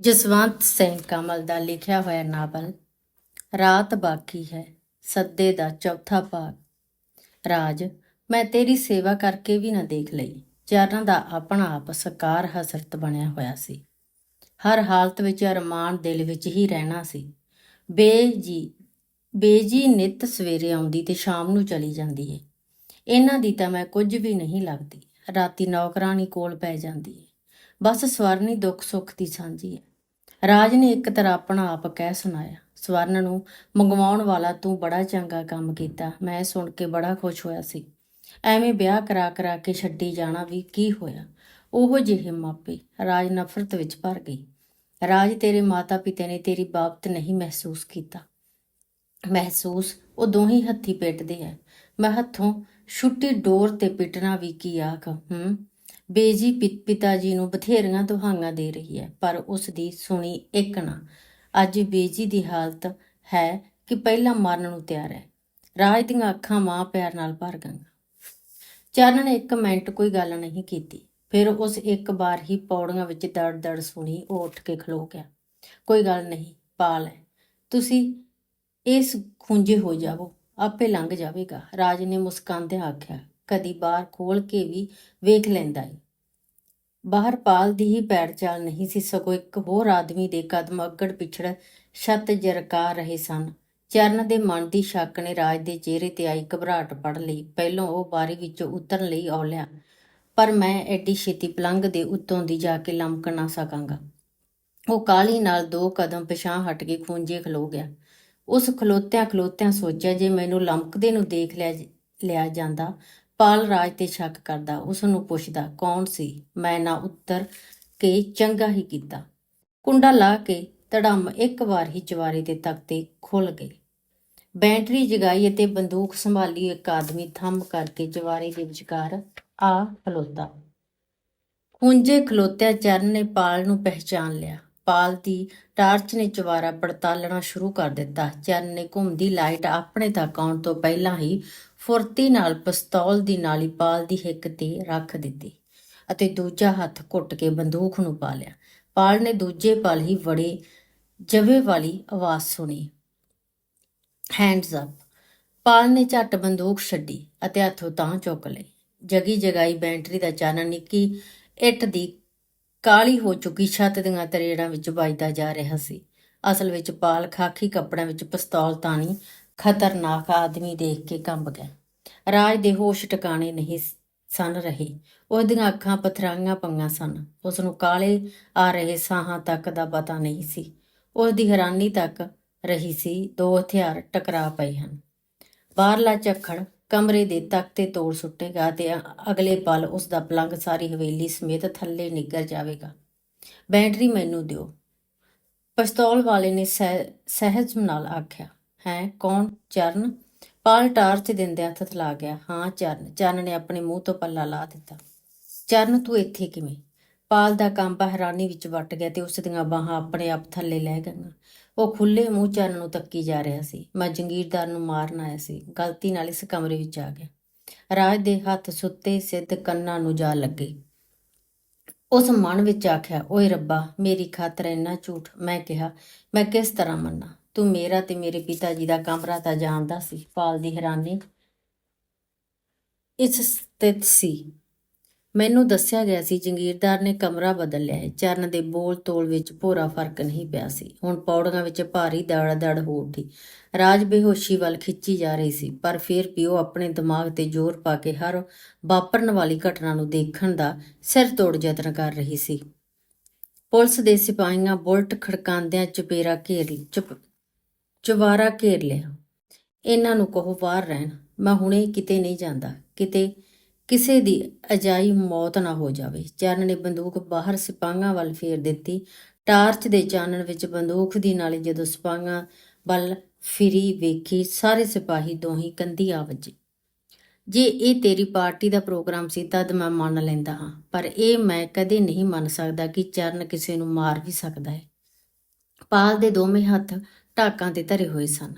ਜਸਵੰਤ ਸਿੰਘ ਕਮਲ ਦਾ ਲਿਖਿਆ ਹੋਇਆ ਨਾਵਲ, ਰਾਤ ਬਾਕੀ ਹੈ, ਸੱਦੇ ਦਾ ਚੌਥਾ ਭਾਗ। ਰਾਜ, ਮੈਂ ਤੇਰੀ ਸੇਵਾ ਕਰਕੇ ਵੀ ਨਾ ਦੇਖ ਲਈ ਚਾਰਾਂ ਦਾ ਆਪਣਾ ਆਪ ਸਕਾਰ ਹਸਰਤ ਬਣਿਆ ਹੋਇਆ ਸੀ। ਹਰ ਹਾਲਤ ਵਿੱਚ ਅਰਮਾਨ ਦਿਲ ਵਿੱਚ ਹੀ ਰਹਿਣਾ ਸੀ। ਬੇਜੀ ਬੇਜੀ ਨਿਤ ਸਵੇਰੇ ਆਉਂਦੀ ਤੇ ਸ਼ਾਮ ਨੂੰ ਚਲੀ ਜਾਂਦੀ ਏ। ਇਹਨਾਂ ਦੀ ਤਾਂ ਮੈਂ ਕੁਝ ਵੀ ਨਹੀਂ ਲੱਗਦੀ, ਰਾਤੀ ਨੌਕਰਾਨੀ ਕੋਲ ਪੈ ਜਾਂਦੀ ਏ। ਬਸ ਸਵਰਨੀ ਦੁੱਖ ਸੁੱਖ ਦੀ ਸਾਂਝੀ ਹੈ ਰਾਜ ਨੇ ਇੱਕ ਤਰ੍ਹਾਂ ਆਪਣਾ ਆਪ ਕਹਿ ਸੁਣਾਇਆ। ਸਵਰਨ ਨੂੰ, ਮੰਗਵਾਉਣ ਵਾਲਾ ਤੂੰ ਬੜਾ ਚੰਗਾ ਕੰਮ ਕੀਤਾ, ਮੈਂ ਸੁਣ ਕੇ ਬੜਾ ਖੁਸ਼ ਹੋਇਆ ਸੀ। ਐਵੇਂ ਵਿਆਹ ਕਰਾ ਕਰਾ ਕੇ ਛੱਡੀ ਜਾਣਾ ਵੀ ਕੀ ਹੋਇਆ? ਉਹੋ ਜਿਹੇ ਮਾਪੇ ਰਾਜ ਨਫ਼ਰਤ ਵਿੱਚ ਭਰ ਗਈ ਰਾਜ ਤੇਰੇ ਮਾਤਾ ਪਿਤਾ ਨੇ ਤੇਰੀ ਬਾਬਤ ਨਹੀਂ ਮਹਿਸੂਸ ਕੀਤਾ। ਮਹਿਸੂਸ ਉਹ ਦੋਹੀ ਹੱਥੀ ਪੇਟਦੇ ਐ। ਮੈਂ ਹੱਥੋਂ ਛੁੱਟੀ ਡੋਰ ਤੇ ਪਿੱਟਣਾ ਵੀ ਕੀ ਆਖ, ਹੂੰ? ਬੇਜੀ ਪਿ- ਪਿਤਾ ਜੀ ਨੂੰ ਬਥੇਰੀਆਂ ਦੁਹਾਈਆਂ ਦੇ ਰਹੀ ਹੈ, ਪਰ ਉਸ ਦੀ ਸੁਣੀ ਇੱਕ ਨਾ। ਅੱਜ ਬੇਜੀ ਦੀ ਹਾਲਤ ਹੈ ਕਿ ਪਹਿਲਾਂ ਮਰਨ ਨੂੰ ਤਿਆਰ ਹੈ। ਰਾਜ ਦੀਆਂ ਅੱਖਾਂ ਮਾਂ ਪਿਆਰ ਨਾਲ ਭਰ ਗਈਆਂ। ਚਰਨ ਨੇ ਇੱਕ ਮਿੰਟ ਕੋਈ ਗੱਲ ਨਹੀਂ ਕੀਤੀ। ਫਿਰ ਉਸ ਇੱਕ ਵਾਰ ਹੀ ਪੌੜੀਆਂ ਵਿੱਚ ਦੜ ਦੜ ਸੁਣੀ ਉਹ ਉੱਠ ਕੇ ਖਲੋ ਗਿਆ। ਕੋਈ ਗੱਲ ਨਹੀਂ, ਪਾਲ ਹੈ। ਤੁਸੀਂ ਇਸ ਖੁੰਝੇ ਹੋ ਜਾਵੋ, ਆਪੇ ਲੰਘ ਜਾਵੇਗਾ। ਰਾਜ ਨੇ ਮੁਸਕਾਉਂਦਿਆਂ ਆਖਿਆ ਕਦੀ ਬਾਹਰ ਖੋਲ ਕੇ ਵੀ ਵੇਖ ਲੈਂਦਾ ਏ। ਬਾਹਰ ਪਾਲ ਦੀ ਹੀ ਪੈਰ ਚਾਲ ਨਹੀਂ ਸੀ ਸਗੋਂ ਇੱਕ ਹੋਰ ਆਦਮੀ ਦੇ ਕਦਮ ਅੱਗੜ ਪਿਛੜ ਛੱਤ ਜਰਕਾ ਰਹੇ ਸਨ। ਚਰਨ ਦੇ ਮਨ ਦੀ ਸ਼ੱਕ ਨੇ ਰਾਜ ਦੇ ਚਿਹਰੇ ਤੇ ਆਈ ਘਬਰਾਹਟ ਪੜ ਲਈ। ਪਹਿਲੋਂ ਉਹ ਬਾਰੀ ਵਿੱਚੋਂ ਉਤਰਨ ਲਈ ਔਲਿਆ, ਪਰ ਮੈਂ ਐਡੀ ਛੇਤੀ ਪਲੰਘ ਦੇ ਉੱਤੋਂ ਦੀ ਜਾ ਕੇ ਲੰਮਕ ਨਾ ਸਕਾਂਗਾ। ਉਹ ਕਾਲੀ ਨਾਲ ਦੋ ਕਦਮ ਪਿਛਾਂ ਹਟ ਕੇ ਖੂੰਜੇ ਖਲੋ ਗਿਆ। ਉਸ ਖਲੋਤਿਆਂ ਖਲੋਤਿਆਂ ਸੋਚਿਆ, ਜੇ ਮੈਨੂੰ ਲੰਮਕਦੇ ਨੂੰ ਦੇਖ ਲਿਆ ਲਿਆ ਜਾਂਦਾ ਪਾਲ ਰਾਜ ਤੇ ਸ਼ੱਕ ਕਰਦਾ ਉਸ ਨੂੰ ਪੁੱਛਦਾ, ਕੌਣ ਸੀ? ਮੈਂ ਨਾ ਉੱਤਰ ਕੇ ਚੰਗਾ ਹੀ ਕੀਤਾ। ਕੁੰਡਾ ਲਾ ਕੇ ਧੜਮ ਇੱਕ ਵਾਰ ਹੀ ਚਵਾਰੇ ਦੇ ਤਖਤੇ ਖੁੱਲ ਗਏ ਬੈਟਰੀ ਜਗਾਈ ਅਤੇ ਬੰਦੂਕ ਸੰਭਾਲੀ, ਇੱਕ ਆਦਮੀ ਥੰਮ ਕਰਕੇ ਜਵਾਰੇ ਦੇ ਵਿਚਕਾਰ ਆ ਖਲੋਤਾ। ਖੁੰਝੇ ਖਲੋਤਿਆ ਚਰਨ ਨੇ ਪਾਲ ਨੂੰ ਪਹਿਚਾਨ ਲਿਆ। ਪਾਲ ਦੀ ਟਾਰਚ ਨੇ ਚਵਾਰਾ ਪੜਤਾਲਣਾ ਸ਼ੁਰੂ ਕਰ ਦਿੱਤਾ। ਚਰਨ ਨੇ ਘੁੰਮਦੀ ਲਾਈਟ ਆਪਣੇ ਤੱਕ ਆਉਣ ਤੋਂ ਪਹਿਲਾਂ ਹੀ ਫੁਰਤੀ ਨਾਲ ਪਿਸਤੌਲ ਦੀ ਨਾਲੀ ਪਾਲ ਦੀ ਹਿੱਕ ਤੇ ਰੱਖ ਦਿੱਤੀ ਅਤੇ ਦੂਜਾ ਹੱਥ ਘੁੱਟ ਕੇ ਬੰਦੂਕ ਨੂੰ ਪਾ ਲਿਆ। ਪਾਲ ਨੇ ਦੂਜੇ ਪਲ ਹੀ ਬੜੇ ਜਵੇ ਵਾਲੀ ਆਵਾਜ਼ ਸੁਣੀ। ਹੈਂਡਸ ਅਪ ਪਾਲ ਨੇ ਝੱਟ ਬੰਦੂਕ ਛੱਡੀ ਅਤੇ ਹੱਥੋਂ ਤਾਂ ਚੁੱਕ ਲਈ। ਜਗੀ ਜਗਾਈ ਬੈਂਟਰੀ ਦਾ ਚਾਨਣ ਨਿੱਕੀ ਇੱਟ ਦੀ ਕਾਲੀ ਹੋ ਚੁੱਕੀ ਛੱਤ ਦੀਆਂ ਤਰੇੜਾਂ ਵਿੱਚ ਵੱਜਦਾ ਜਾ ਰਿਹਾ ਸੀ। ਅਸਲ ਵਿੱਚ ਪਾਲ ਖਾਕੀ ਕੱਪੜਿਆਂ ਵਿੱਚ ਪਿਸਤੌਲ ਤਾਣੀ ਖਤਰਨਾਕ ਆਦਮੀ ਦੇਖ ਕੇ ਕੰਬ ਗਿਆ ਰਾਜ ਦੇ ਹੋਸ਼ ਟਿਕਾਣੇ ਨਹੀਂ ਸਨ ਰਹੇ। ਉਹਦੀਆਂ ਅੱਖਾਂ ਪਥਰਾਈਆਂ ਪੰਗਾਂ ਸਨ। ਉਸ ਨੂੰ ਕਾਲੇ ਆ ਰਹੇ ਸਾਹਾਂ ਤੱਕ ਦਾ ਪਤਾ ਨਹੀਂ ਸੀ। ਉਸ ਦੀ ਹੈਰਾਨੀ ਤੱਕ ਰਹੀ ਸੀ। ਦੋ ਹਥਿਆਰ ਟਕਰਾ ਪਏ ਹਨ। ਬਾਹਰਲਾ ਝੱਖੜ ਕਮਰੇ ਦੇ ਤਖਤੇ ਤੋੜ ਸੁੱਟੇਗਾ ਤੇ ਅਗਲੇ ਪਲ ਉਸ ਦਾ ਪਲੰਗ ਸਾਰੀ ਹਵੇਲੀ ਸਮੇਤ ਥੱਲੇ ਨਿੱਗਰ ਜਾਵੇਗਾ। ਬੈਟਰੀ ਮੈਨੂੰ ਦਿਓ। ਪਿਸਤੌਲ ਵਾਲੇ ਨੇ ਸਹਿ- ਸਹਿਜ ਨਾਲ ਆਖਿਆ। ਹੈ, ਕੌਣ? ਚਰਨ। ਪਾਲ ਟਾਰਚ ਦਿੰਦਿਆਂ ਥਥਲਾ ਗਿਆ। ਹਾਂ, ਚਰਨ। ਚਰਨ ਨੇ ਆਪਣੇ ਮੂੰਹ ਤੋਂ ਪੱਲਾ ਲਾ ਦਿੱਤਾ। ਚਰਨ, ਤੂੰ ਇੱਥੇ ਕਿਵੇਂ? ਪਾਲ ਦਾ ਕੰਬਾ ਹੈਰਾਨੀ ਵਿੱਚ ਵੱਟ ਗਿਆ ਤੇ ਉਸ ਦੀਆਂ ਬਾਹਾਂ ਆਪਣੇ ਆਪ ਥੱਲੇ ਲੈ ਗਈਆਂ। ਉਹ ਖੁੱਲੇ ਮੂੰਹ ਚਰਨ ਨੂੰ ਤੱਕੀ ਜਾ ਰਿਹਾ ਸੀ। ਮੈਂ ਜੰਗੀਰਦਾਰ ਨੂੰ ਮਾਰਨ ਆਇਆ ਸੀ। ਗਲਤੀ ਨਾਲ ਇਸ ਕਮਰੇ ਵਿੱਚ ਆ ਗਿਆ। ਰਾਜ ਦੇ ਹੱਥ ਸੁੱਤੇ ਸਿੱਧ ਕੰਨਾਂ ਨੂੰ ਜਾ ਲੱਗੇ। ਉਸ ਮਨ ਵਿੱਚ ਆਖਿਆ, ਓਏ ਰੱਬਾ, ਮੇਰੀ ਖਾਤਰ ਇੰਨਾ ਝੂਠ ਮੈਂ ਕਿਹਾ, ਮੈਂ ਕਿਸ ਤਰ੍ਹਾਂ ਮੰਨਾਂ? ਤੂੰ ਮੇਰਾ ਤੇ ਮੇਰੇ ਪਿਤਾ ਜੀ ਦਾ ਕਮਰਾ ਤਾਂ ਜਾਣਦਾ ਸੀ, ਪਾਲ ਦੀ ਹੈਰਾਨੀ। ਇਸ ਸਥਿਤ ਸੀ। ਮੈਨੂੰ ਦੱਸਿਆ ਗਿਆ ਸੀ, ਜੰਗੀਰਦਾਰ ਨੇ ਕਮਰਾ ਬਦਲ ਲਿਆ ਹੈ। ਚਰਨ ਦੇ ਬੋਲ ਤੋਲ ਵਿੱਚ ਭੋਰਾ ਫ਼ਰਕ ਨਹੀਂ ਪਿਆ ਸੀ। ਹੁਣ ਪੌੜੀਆਂ ਵਿੱਚ ਭਾਰੀ ਦੜ ਦੜ ਹੋ ਉੱਠੀ। ਰਾਜ ਬੇਹੋਸ਼ੀ ਵੱਲ ਖਿੱਚੀ ਜਾ ਰਹੀ ਸੀ, ਪਰ ਫਿਰ ਵੀ ਉਹ ਆਪਣੇ ਦਿਮਾਗ ਤੇ ਜ਼ੋਰ ਪਾ ਕੇ ਹਰ ਵਾਪਰਨ ਵਾਲੀ ਘਟਨਾ ਨੂੰ ਦੇਖਣ ਦਾ ਸਿਰ ਤੋੜ ਯਤਨ ਕਰ ਰਹੀ ਸੀ। ਪੁਲਿਸ ਦੇ ਸਿਪਾਹੀਆਂ ਬੁਲਟ ਖੜਕਾਉਂਦਿਆਂ ਚਪੇਰਾ ਘੇਰੀ ਲਈ ਚੁਪ ਚੁਬਾਰਾ ਘੇਰ ਲਿਆ। ਇਹਨਾਂ ਨੂੰ ਕਹੋ ਬਾਹਰ ਰਹਿਣ, ਮੈਂ ਹੁਣੇ ਕਿਤੇ ਨਹੀਂ ਜਾਂਦਾ। ਕਿਤੇ ਕਿਸੇ ਦੀ ਅਜਾਈ ਮੌਤ ਨਾ ਹੋ ਜਾਵੇ। ਚਰਨ ਨੇ ਬੰਦੂਕ ਬਾਹਰ ਸਿਪਾਹੀਆਂ ਵੱਲ ਫੇਰ ਦਿੱਤੀ। ਟਾਰਚ ਦੇ ਚਾਨਣ ਵਿੱਚ ਬੰਦੂਕ ਦੀ ਨਾਲੀ ਜਦੋਂ ਸਿਪਾਹੀਆਂ ਵੱਲ ਫਿਰੀ ਵੇਖੀ, ਸਾਰੇ ਸਿਪਾਹੀ ਦੋਹੀ ਕੰਧੀ ਆ ਵੱਜੇ। ਜੇ ਇਹ ਤੇਰੀ ਪਾਰਟੀ ਦਾ ਪ੍ਰੋਗਰਾਮ ਸੀ, ਤਦ ਮੈਂ ਮੰਨ ਲੈਂਦਾ ਹਾਂ। ਪਰ ਇਹ ਮੈਂ ਕਦੇ ਨਹੀਂ ਮੰਨ ਸਕਦਾ ਕਿ ਚਰਨ ਕਿਸੇ ਨੂੰ ਮਾਰ ਵੀ ਸਕਦਾ ਹੈ। ਪਾਲ ਦੇ ਦੋਵੇਂ ਹੱਥ ਢਾਕਾਂ ਤੇ ਧਰੇ ਹੋਏ ਸਨ।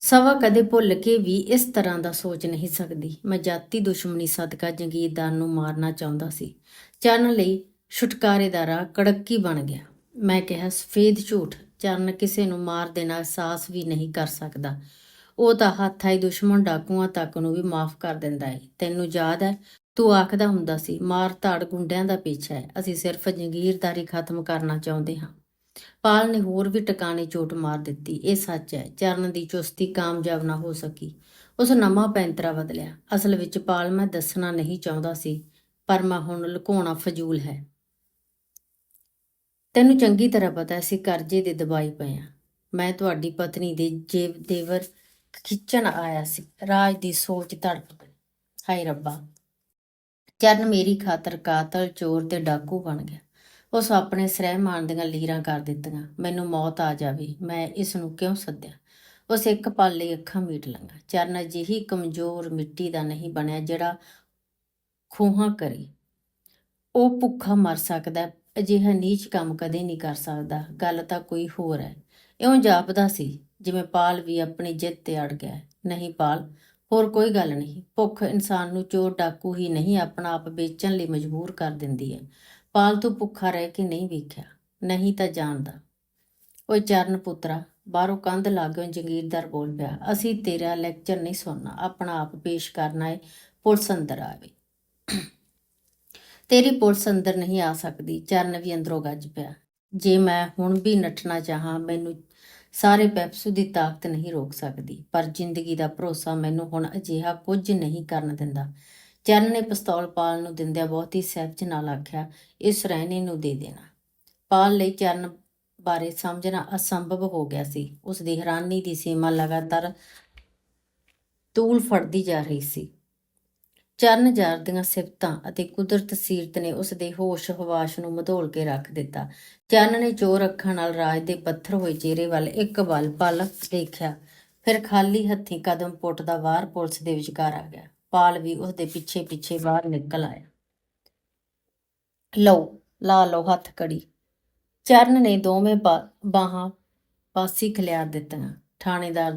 ਸਵਾ ਕਦੇ ਭੁੱਲ ਕੇ ਵੀ ਇਸ ਤਰ੍ਹਾਂ ਦਾ ਸੋਚ ਨਹੀਂ ਸਕਦੀ। ਮੈਂ ਜਾਤੀ ਦੁਸ਼ਮਣੀ ਸਦਕਾ ਜੰਗੀਰਦਾਰ ਨੂੰ ਮਾਰਨਾ ਚਾਹੁੰਦਾ ਸੀ। ਚਰਨ ਲਈ ਛੁਟਕਾਰੇ ਦਾ ਰਾਹ ਕੜੱਕੀ ਬਣ ਗਿਆ। ਮੈਂ ਕਿਹਾ, ਸਫੇਦ ਝੂਠ, ਚਰਨ ਕਿਸੇ ਨੂੰ ਮਾਰ ਦੇਣਾ ਅਹਿਸਾਸ ਵੀ ਨਹੀਂ ਕਰ ਸਕਦਾ। ਉਹ ਤਾਂ ਹੱਥ ਆਈ ਦੁਸ਼ਮਣ ਡਾਕੂਆਂ ਤੱਕ ਨੂੰ ਵੀ ਮਾਫ ਕਰ ਦਿੰਦਾ ਹੈ ਤੈਨੂੰ ਯਾਦ ਹੈ ਤੂੰ ਆਖਦਾ ਹੁੰਦਾ ਸੀ, ਮਾਰ ਧਾੜ ਗੁੰਡਿਆਂ ਦਾ ਪਿੱਛਾ ਹੈ ਅਸੀਂ ਸਿਰਫ ਜੰਗੀਰਦਾਰੀ ਖਤਮ ਕਰਨਾ ਚਾਹੁੰਦੇ ਹਾਂ। ਪਾਲ ਨੇ ਹੋਰ ਵੀ ਟਿਕਾਣੇ ਚੋਟ ਮਾਰ ਦਿੱਤੀ। ਇਹ ਸੱਚ ਹੈ, ਚਰਨ ਦੀ ਚੁਸਤੀ ਕਾਮਯਾਬ ਨਾ ਹੋ ਸਕੀ। ਉਸ ਨਵਾਂ ਪੈਂਤਰਾ ਬਦਲਿਆ। ਅਸਲ ਵਿੱਚ ਪਾਲ ਮੈਂ ਦੱਸਣਾ ਨਹੀਂ ਚਾਹੁੰਦਾ ਸੀ, ਪਰ ਮੈਂ ਹੁਣ ਲੁਕਾਉਣਾ ਫਜ਼ੂਲ ਹੈ। ਤੈਨੂੰ ਚੰਗੀ ਤਰ੍ਹਾਂ ਪਤਾ ਹੈ, ਅਸੀਂ ਕਰਜ਼ੇ ਦੇ ਦਬਾਈ ਪਏ ਆ ਮੈਂ ਤੁਹਾਡੀ ਪਤਨੀ ਦੇ ਜੇਬ ਦੇਵਰ ਖਿੱਚਣ ਆਇਆ ਸੀ। ਰਾਜ ਦੀ ਸੋਚ ਤੜਪ ਗਈ। ਹਾਏ ਰੱਬਾ! ਚਰਨ ਮੇਰੀ ਖਾਤਰ ਕਾਤਲ ਚੋਰ ਤੇ ਡਾਕੂ ਬਣ ਗਿਆ। ਉਸ ਆਪਣੇ ਸਹਿਮਾਨ ਦੀਆਂ ਲੀਰਾਂ ਕਰ ਦਿੱਤੀਆਂ। ਮੈਨੂੰ ਮੌਤ ਆ ਜਾਵੇ, ਮੈਂ ਇਸ ਨੂੰ ਕਿਉਂ ਸੱਦਿਆ? ਉਸ ਇੱਕ ਪਲ ਲਈ ਅੱਖਾਂ ਮੀਟ ਲੰਗਾ ਚਰਨ ਅਜਿਹੀ ਕਮਜ਼ੋਰ ਮਿੱਟੀ ਦਾ ਨਹੀਂ ਬਣਿਆ ਜਿਹੜਾ ਖੂਹਾਂ ਕਰੇ। ਉਹ ਭੁੱਖਾ ਮਰ ਸਕਦਾ ਅਜਿਹਾ ਨੀਚ ਕੰਮ ਕਦੇ ਨਹੀਂ ਕਰ ਸਕਦਾ। ਗੱਲ ਤਾਂ ਕੋਈ ਹੋਰ ਹੈ। ਇਉਂ ਜਾਪਦਾ ਸੀ, ਜਿਵੇਂ ਪਾਲ ਵੀ ਆਪਣੀ ਜਿੱਤ ਤੇ ਅੜ ਗਿਆ ਨਹੀਂ ਪਾਲ, ਹੋਰ ਕੋਈ ਗੱਲ ਨਹੀਂ। ਭੁੱਖ ਇਨਸਾਨ ਨੂੰ ਚੋਰ ਡਾਕੂ ਹੀ ਨਹੀਂ, ਆਪਣਾ ਆਪ ਵੇਚਣ ਲਈ ਮਜਬੂਰ ਕਰ ਦਿੰਦੀ ਹੈ। ਪਾਲਤੂ ਭੁੱਖਾ ਰਹਿ ਕੇ ਨਹੀਂ ਵੇਖਿਆ, ਨਹੀਂ ਤਾਂ ਜਾਣਦਾ। ਓਏ ਚਰਨ ਪੁੱਤਰਾ, ਬਾਹਰੋਂ ਕੰਧ ਲਾਗਿਓ ਜੰਗੀਰਦਾਰ ਬੋਲ ਪਿਆ, ਅਸੀਂ ਤੇਰਾ ਲੈਕਚਰ ਨਹੀਂ ਸੁਣਨਾ, ਆਪਣਾ ਆਪ ਪੇਸ਼ ਕਰਨਾ ਹੈ ਪੁਲਿਸ ਅੰਦਰ ਆਵੇ। ਤੇਰੀ ਪੁਲਿਸ ਅੰਦਰ ਨਹੀਂ ਆ ਸਕਦੀ, ਚਰਨ ਵੀ ਅੰਦਰੋਂ ਗੱਜ ਪਿਆ। ਜੇ ਮੈਂ ਹੁਣ ਵੀ ਨੱਠਣਾ ਚਾਹਾਂ, ਮੈਨੂੰ ਸਾਰੇ ਪੈਪਸੂ ਦੀ ਤਾਕਤ ਨਹੀਂ ਰੋਕ ਸਕਦੀ, ਪਰ ਜ਼ਿੰਦਗੀ ਦਾ ਭਰੋਸਾ ਮੈਨੂੰ ਹੁਣ ਅਜਿਹਾ ਕੁਝ ਨਹੀਂ ਕਰਨ ਦਿੰਦਾ। ਚਰਨ ਨੇ ਪਿਸਤੌਲ ਪਾਲ ਨੂੰ ਦਿੰਦਿਆਂ ਬਹੁਤ ਹੀ ਸਹਿਜ ਨਾਲ ਆਖਿਆ, ਇਸ ਰਹਿਣੇ ਨੂੰ ਦੇ ਦੇਣਾ। ਪਾਲ ਲਈ ਚਰਨ ਬਾਰੇ ਸਮਝਣਾ ਅਸੰਭਵ ਹੋ ਗਿਆ ਸੀ। ਉਸ ਦੀ ਹੈਰਾਨੀ ਦੀ ਸੀਮਾ ਲਗਾਤਾਰ ਤੂਲ ਫੜਦੀ ਜਾ ਰਹੀ ਸੀ। ਚਰਨ ਜਾਰ ਦੀਆਂ ਸਿਫਤਾਂ ਅਤੇ ਕੁਦਰਤ ਸੀਰਤ ਨੇ ਉਸ ਦੇ ਹੋਸ਼ ਹਵਾਸ਼ ਨੂੰ ਮਧੋਲ ਕੇ ਰੱਖ ਦਿੱਤਾ। ਚਰਨ ਨੇ ਚੋਰ ਅੱਖਾਂ ਨਾਲ ਰਾਜ ਦੇ ਪੱਥਰ ਹੋਏ ਚਿਹਰੇ ਵੱਲ ਇੱਕ ਵੱਲ ਪਲ ਦੇਖਿਆ ਫਿਰ ਖਾਲੀ ਹੱਥੀਂ ਕਦਮ ਪੁੱਟਦਾ ਵਾਰ ਪੁਲਿਸ ਦੇ ਵਿਚਕਾਰ ਆ ਗਿਆ। ਪਾਲ ਵੀ ਉਸ ਦੇ ਪਿੱਛੇ ਪਿੱਛੇ ਬਾਹਰ ਨਿਕਲ ਆਇਆ। ਲਓ, ਲਾ ਲਓ ਹੱਥ ਕੜੀ। ਚਰਨ ਨੇ ਦੋਵੇਂ ਬਾਹਾਂ ਪਾਸੀ ਖਿਲਾਰ ਦਿੱਤੀਆਂ। ਥਾਣੇਦਾਰ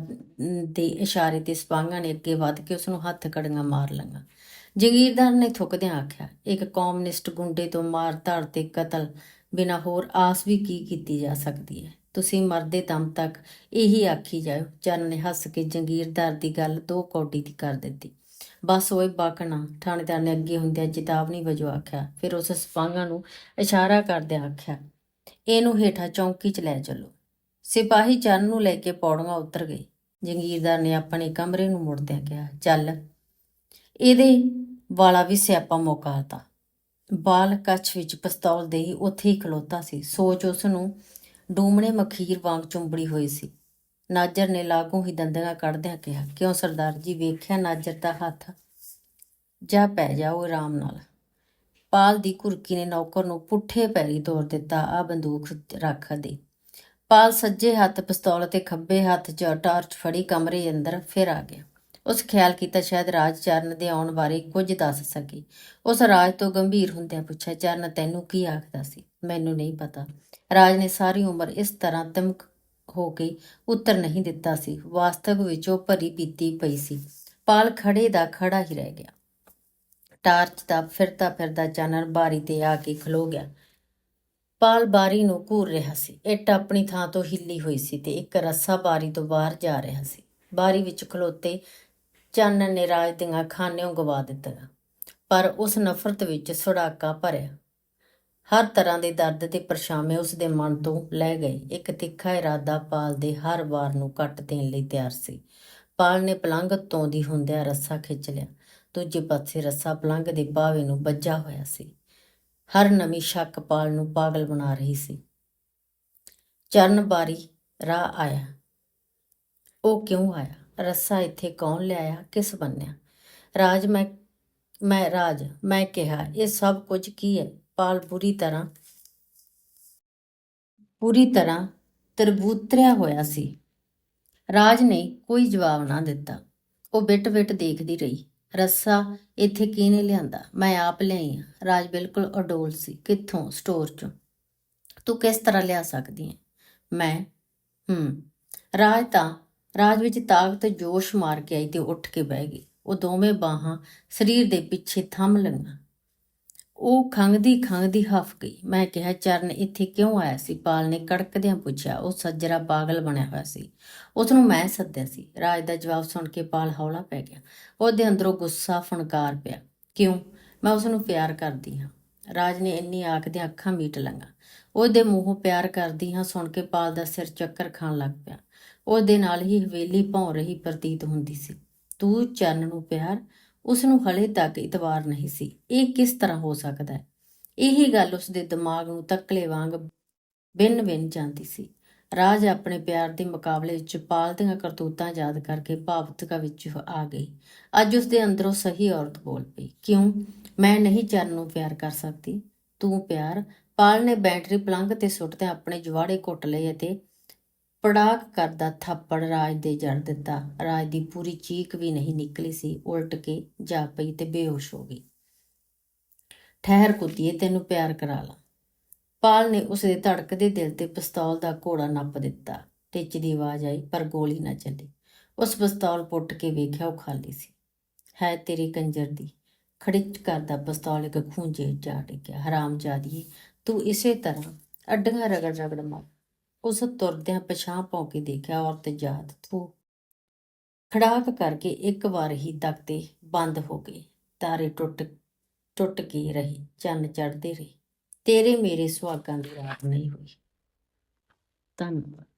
ਦੇ ਇਸ਼ਾਰੇ ਤੇ ਸਪਾਂਗਾ ਨੇ ਅੱਗੇ ਵੱਧ ਕੇ ਉਸ ਨੂੰ ਹੱਥ ਕੜੀਆਂ ਮਾਰ ਲਈਆਂ। ਜਗੀਰਦਾਰ ਨੇ ਥੁੱਕਦਿਆਂ ਆਖਿਆ, ਇੱਕ ਕਮਿਊਨਿਸਟ ਗੁੰਡੇ ਤੋਂ ਮਾਰ ਧੜ ਤੇ ਕਤਲ ਬਿਨਾ ਹੋਰ ਆਸ ਵੀ ਕੀ ਕੀਤੀ ਜਾ ਸਕਦੀ ਹੈ? ਤੁਸੀਂ ਮਰਦੇ ਦਮ ਤੱਕ ਇਹੀ ਆਖੀ ਜਾਓ ਚਰਨ ਨੇ ਹੱਸ ਕੇ ਜਗੀਰਦਾਰ ਦੀ ਗੱਲ ਦੋ ਕੌਡੀ ਦੀ ਕਰ ਦਿੱਤੀ। ਬਸ ਓਏ ਬਾਕਣਾ ਥਾਣੇਦਾਰ ਨੇ ਅੱਗੇ ਹੁੰਦਿਆਂ ਚੇਤਾਵਨੀ ਵਜੋਂ ਆਖਿਆ। ਫਿਰ ਉਸ ਸਪਾਂਗਾ ਨੂੰ ਇਸ਼ਾਰਾ ਕਰਦਿਆਂ ਆਖਿਆ, ਇਹਨੂੰ ਹੇਠਾਂ ਚੌਂਕੀ 'ਚ ਲੈ ਚੱਲੋ। ਸਿਪਾਹੀ ਚਰਨ ਨੂੰ ਲੈ ਕੇ ਪੌੜੀਆਂ ਉਤਰ ਗਏ। ਜੰਗੀਰਦਾਰ ਨੇ ਆਪਣੇ ਕਮਰੇ ਨੂੰ ਮੁੜਦਿਆਂ ਕਿਹਾ, ਚੱਲ, ਇਹਦੇ ਵਾਲਾ ਵੀ ਸਿਆਪਾ ਮੌਕਾਤਾ ਬਾਲ ਕੱਛ ਵਿੱਚ ਪਿਸਤੌਲ ਦੇ ਹੀ ਉੱਥੇ ਹੀ ਖਲੋਤਾ ਸੀ। ਸੋਚ ਉਸ ਨੂੰ ਡੂਮਣੇ ਮਖੀਰ ਵਾਂਗ ਚੁੰਬੜੀ ਹੋਈ ਸੀ। ਨਾਜਰ ਨੇ ਲਾਗੂ ਹੀ ਦੰਦਗਾ ਕੱਢਦਿਆਂ ਕਿਹਾ, ਕਿਉਂ ਸਰਦਾਰ ਜੀ, ਵੇਖਿਆ ਨਾਜਰ ਦਾ ਹੱਥ? ਜਾ ਪੈ ਜਾਓ ਆਰਾਮ ਨਾਲ। ਪਾਲ ਦੀ ਕੁਰਕੀ ਨੇ ਨੌਕਰ ਨੂੰ ਪੁੱਠੇ ਪੈਰੀ ਤੋੜ ਦਿੱਤਾ, ਆ ਬੰਦੂਕ ਰੱਖ ਦੇ। ਪਾਲ ਸੱਜੇ ਹੱਥ ਪਿਸਤੌਲ ਤੇ ਖੱਬੇ ਹੱਥ 'ਚ ਟਾਰਚ ਫੜੀ ਕਮਰੇ ਅੰਦਰ ਫਿਰ ਆ ਗਿਆ। ਉਸ ਖਿਆਲ ਕੀਤਾ ਸ਼ਾਇਦ ਰਾਜ ਚਰਨ ਦੇ ਆਉਣ ਬਾਰੇ ਕੁਝ ਦੱਸ ਸਕੇ। ਉਸ ਰਾਜ ਤੋਂ ਗੰਭੀਰ ਹੁੰਦਿਆਂ ਪੁੱਛਿਆ, ਚਰਨ, ਤੈਨੂੰ ਕੀ ਆਖਦਾ ਸੀ? ਮੈਨੂੰ ਨਹੀਂ ਪਤਾ। ਰਾਜ ਨੇ ਸਾਰੀ ਉਮਰ ਇਸ ਤਰ੍ਹਾਂ ਤਮਕ ਹੋ ਕੇ ਉੱਤਰ ਨਹੀਂ ਦਿੱਤਾ ਸੀ। ਵਾਸਤਵ ਵਿੱਚ ਉਹ ਭਰੀ ਪੀਤੀ ਪਈ ਸੀ। ਪਾਲ ਖੜੇ ਦਾ ਖੜਾ ਹੀ ਰਹਿ ਗਿਆ। ਟਾਰਚ ਦਾ ਫਿਰਦਾ ਫਿਰਦਾ ਚਾਨਣ ਬਾਰੀ ਤੇ ਆ ਕੇ ਖਲੋ ਗਿਆ। ਪਾਲ ਬਾਰੀ ਨੂੰ ਘੂਰ ਰਿਹਾ ਸੀ। ਇੱਟ ਆਪਣੀ ਥਾਂ ਤੋਂ ਹਿੱਲੀ ਹੋਈ ਸੀ ਤੇ ਇੱਕ ਰੱਸਾ ਬਾਰੀ ਤੋਂ ਬਾਹਰ ਜਾ ਰਿਹਾ ਸੀ। ਬਾਰੀ ਵਿੱਚ ਖਲੋਤੇ ਚਾਨਣ ਨੇ ਰਾਜ ਦੀਆਂ ਖਾਨਿਓਂ ਗਵਾ ਦਿੱਤਾ ਪਰ ਉਸ ਨਫ਼ਰਤ ਵਿੱਚ ਸੁੜਾਕਾ ਭਰਿਆ। ਹਰ ਤਰ੍ਹਾਂ ਦੇ ਦਰਦ ਤੇ ਪਰਛਾਵੇਂ ਉਸ ਦੇ ਮਨ ਤੋਂ ਲੈ ਗਏ। ਇੱਕ ਤਿੱਖਾ ਇਰਾਦਾ ਪਾਲ ਦੇ ਹਰ ਵਾਰ ਨੂੰ ਕੱਟ ਦੇਣ ਲਈ ਤਿਆਰ ਸੀ। ਪਾਲ ਨੇ ਪਲੰਘ ਤੋਂ ਦੀ ਹੁੰਦਿਆਂ ਰੱਸਾ ਖਿੱਚ ਲਿਆ। ਦੂਜੇ ਪਾਸੇ ਰੱਸਾ ਪਲੰਘ ਦੇ ਬਾਵੇ ਨੂੰ ਵੱਜਾ ਹੋਇਆ ਸੀ। ਹਰ ਨਵੀਂ ਸ਼ੱਕ ਪਾਲ ਨੂੰ ਪਾਗਲ ਬਣਾ ਰਹੀ ਸੀ। ਚਰਨ ਬਾਰੀ ਰਾਹ ਆਇਆ। ਉਹ ਕਿਉਂ ਆਇਆ? ਰੱਸਾ ਇੱਥੇ ਕੌਣ ਲਿਆਇਆ ਕਿਸ ਬੰਨਿਆ? ਰਾਜ ਮੈਂ ਮੈਂ, ਰਾਜ, ਮੈਂ ਕਿਹਾ, ਇਹ ਸਭ ਕੁਝ ਕੀ ਹੈ? ਪਾਲ ਬੁਰੀ ਤਰ੍ਹਾਂ, ਪੂਰੀ ਤਰ੍ਹਾਂ ਤਰਬੂਤਰਿਆ ਹੋਇਆ ਸੀ। ਰਾਜ ਨੇ ਕੋਈ ਜਵਾਬ ਨਾ ਦਿੱਤਾ। ਉਹ ਬਿਟ-ਬਿਟ ਦੇਖਦੀ ਰਹੀ। ਰੱਸਾ ਇੱਥੇ ਕਿਹਨੇ ਲਿਆਂਦਾ? ਮੈਂ ਆਪ ਲਿਆਈ ਹਾਂ ਰਾਜ ਬਿਲਕੁਲ ਅਡੋਲ ਸੀ। ਕਿੱਥੋਂ? ਸਟੋਰ ਚੋਂ। ਤੂੰ ਕਿਸ ਤਰ੍ਹਾਂ ਲਿਆ ਸਕਦੀ ਹੈ ਮੈਂ? ਹੂੰ। ਰਾਜ ਤਾਂ, ਰਾਜ ਵਿੱਚ ਤਾਕਤ, ਜੋਸ਼ ਮਾਰ ਕੇ ਆਈ ਤੇ ਉੱਠ ਕੇ ਬਹਿ ਗਈ। ਉਹ ਦੋਵੇਂ ਬਾਹਾਂ ਸਰੀਰ ਦੇ ਪਿੱਛੇ ਥੰਮ ਲਈਆਂ ਉਹ ਖੰਗਦੀ ਖੰਗਦੀ ਹਫ ਗਈ। ਮੈਂ ਕਿਹਾ, ਚਰਨ, ਇੱਥੇ ਕਿਉਂ ਆਇਆ ਸੀ? ਪਾਲ ਨੇ ਕੜਕਦਿਆਂ ਪੁੱਛਿਆ। ਉਹ ਸੱਜਰਾ ਪਾਗਲ ਬਣਿਆ ਹੋਇਆ ਸੀ। ਉਸ ਨੂੰ ਮੈਂ ਸੱਦਿਆ ਸੀ। ਰਾਜ ਦਾ ਜਵਾਬ ਸੁਣ ਕੇ ਪਾਲ ਹੌਲਾ ਪੈ ਗਿਆ। ਉਹਦੇ ਅੰਦਰੋਂ ਗੁੱਸਾ ਫਣਕਾਰ ਪਿਆ। ਕਿਉਂ? ਮੈਂ ਉਸ ਨੂੰ ਪਿਆਰ ਕਰਦੀ ਹਾਂ। ਰਾਜ ਨੇ ਇੰਨੀ ਆਖਦਿਆਂ ਅੱਖਾਂ ਮੀਟ ਲੰਗਾ ਉਹਦੇ ਮੂੰਹੋਂ ਪਿਆਰ ਕਰਦੀ ਹਾਂ ਸੁਣ ਕੇ ਪਾਲ ਦਾ ਸਿਰ ਚੱਕਰ ਖਾਣ ਲੱਗ ਪਿਆ। ਉਹਦੇ ਨਾਲ ਹੀ ਹਵੇਲੀ ਭੌਂ ਰਹੀ ਪ੍ਰਤੀਤ ਹੁੰਦੀ ਸੀ। ਤੂੰ ਚਰਨ ਨੂੰ ਪਿਆਰ ਉਸ ਨੂੰ ਹਲੇ ਤੱਕ ਇਤਵਾਰ ਨਹੀਂ ਸੀ। ਇਹ ਕਿਸ ਤਰ੍ਹਾਂ ਹੋ ਸਕਦਾ ਹੈ? ਇਹੀ ਗੱਲ ਉਸ ਦੇ ਦਿਮਾਗ ਨੂੰ ਤੱਕਲੇ ਵਾਂਗ ਬਿੰਨ ਬਿੰਨ ਜਾਂਦੀ ਸੀ। ਰਾਜ ਆਪਣੇ ਪਿਆਰ ਦੇ ਮੁਕਾਬਲੇ ਵਿੱਚ ਪਾਲ ਦੀਆਂ ਕਰਤੂਤਾਂ ਯਾਦ ਕਰਕੇ ਭਾਵਤਕਾ ਵਿੱਚ ਆ ਗਈ। ਅੱਜ ਉਸ ਦੇ ਅੰਦਰੋਂ ਸਹੀ ਔਰਤ ਬੋਲ ਪਈ, ਕਿਉਂ? ਮੈਂ ਨਹੀਂ ਚਰਨ ਨੂੰ ਪਿਆਰ ਕਰ ਸਕਦੀ। ਤੂੰ ਪਿਆਰ। ਪਾਲ ਨੇ ਬੈਟਰੀ ਪਲੰਗ ਤੇ ਸੁੱਟਦਿਆਂ ਆਪਣੇ ਜਵਾੜੇ ਘੁੱਟ ਲਏ ਅਤੇ ਪੜਾਕ ਕਰਦਾ ਥੱਪੜ ਰਾਜ ਦੇ ਜੜ ਦਿੱਤਾ। ਰਾਜ ਦੀ ਪੂਰੀ ਚੀਕ ਵੀ ਨਹੀਂ ਨਿਕਲੀ ਸੀ। ਉਲਟ ਕੇ ਜਾ ਪਈ ਤੇ ਬੇਹੋਸ਼ ਹੋ ਗਈ। ਠਹਿਰ ਕੁੱਤੀਏ, ਤੈਨੂੰ ਪਿਆਰ ਕਰਾ ਲਾਂ। ਪਾਲ ਨੇ ਉਸ ਦੇ ਧੜਕਦੇ ਦਿਲ ਤੇ ਪਿਸਤੌਲ ਦਾ ਘੋੜਾ ਨੱਪ ਦਿੱਤਾ। ਟਿੱਚ ਦੀ ਆਵਾਜ਼ ਆਈ, ਪਰ ਗੋਲੀ ਨਾ ਚੱਲੀ। ਉਸ ਪਿਸਤੌਲ ਪੁੱਟ ਕੇ ਵੇਖਿਆ ਉਹ ਖਾਲੀ ਸੀ। ਹੈ ਤੇਰੀ ਕੰਜਰ ਦੀ। ਖੜਿੱਚ ਕਰਦਾ ਪਿਸਤੌਲ ਇੱਕ ਖੂੰਜੇ 'ਚ ਜਾ ਟਿਕਿਆ ਹਰਾਮ ਜਾਦੀਏ ਤੂੰ ਇਸੇ ਤਰ੍ਹਾਂ ਅੱਡੀਆਂ ਰਗੜ ਰਗੜ ਮਾਰ। ਉਸ ਤੁਰਦਿਆਂ ਪਛਾਂ ਪਾ ਕੇ ਦੇਖਿਆ ਔਰਤ ਯਾਦ ਤੂੰ। ਖੜਾਕ ਕਰਕੇ ਇੱਕ ਵਾਰ ਹੀ ਤਖਤੇ ਬੰਦ ਹੋ ਗਏ ਤਾਰੇ ਟੁੱਟ ਟੁੱਟ ਕੇ ਰਹੇ, ਚੰਨ ਚੜ੍ਹਦੇ ਰਹੇ। ਤੇਰੇ ਮੇਰੇ ਸੁਹਾਗਾਂ ਦੀ ਰਾਤ ਨਹੀਂ ਹੋਈ। ਧੰਨਵਾਦ।